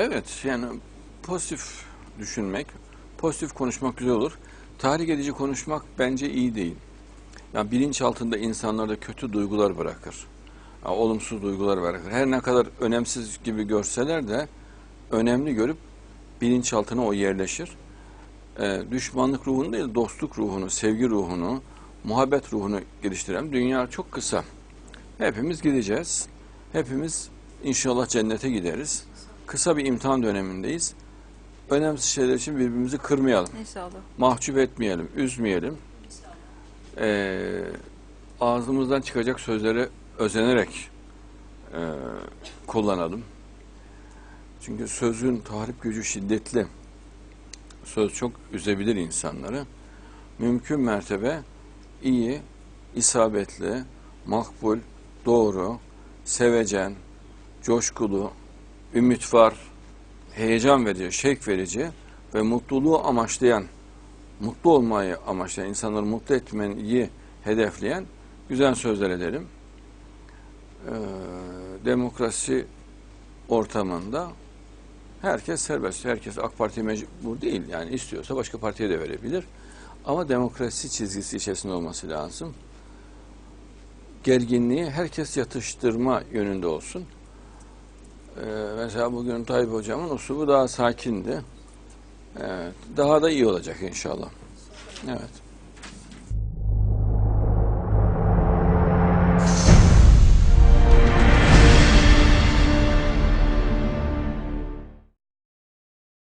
Evet yani pozitif düşünmek, pozitif konuşmak güzel olur. Tahrik edici konuşmak bence iyi değil. Yani bilinç altında insanlarda kötü duygular bırakır. Yani olumsuz duygular bırakır. Her ne kadar önemsiz gibi görseler de önemli görüp bilinçaltına o yerleşir. Ee, düşmanlık ruhunu değil, dostluk ruhunu, sevgi ruhunu, muhabbet ruhunu geliştiren dünya çok kısa. Hepimiz gideceğiz. Hepimiz inşallah cennete gideriz. Kısa bir imtihan dönemindeyiz. Önemsiz şeyler için birbirimizi kırmayalım. İnşallah. Mahcup etmeyelim, üzmeyelim. Ee, ağzımızdan çıkacak sözleri özenerek e, kullanalım. Çünkü sözün tahrip gücü şiddetli. Söz çok üzebilir insanları. Mümkün mertebe iyi, isabetli, makbul, doğru, sevecen, coşkulu, ümit var, heyecan verici, şevk verici ve mutluluğu amaçlayan, mutlu olmayı amaçlayan, insanları mutlu etmeyi hedefleyen güzel sözler edelim. Ee, demokrasi ortamında herkes serbest. Herkes AK Parti mecbur değil. Yani istiyorsa başka partiye de verebilir. Ama demokrasi çizgisi içerisinde olması lazım. Gerginliği herkes yatıştırma yönünde olsun. Ee, mesela bugün Tayyip Hocam'ın uslubu daha sakindi. Evet, daha da iyi olacak inşallah. Evet.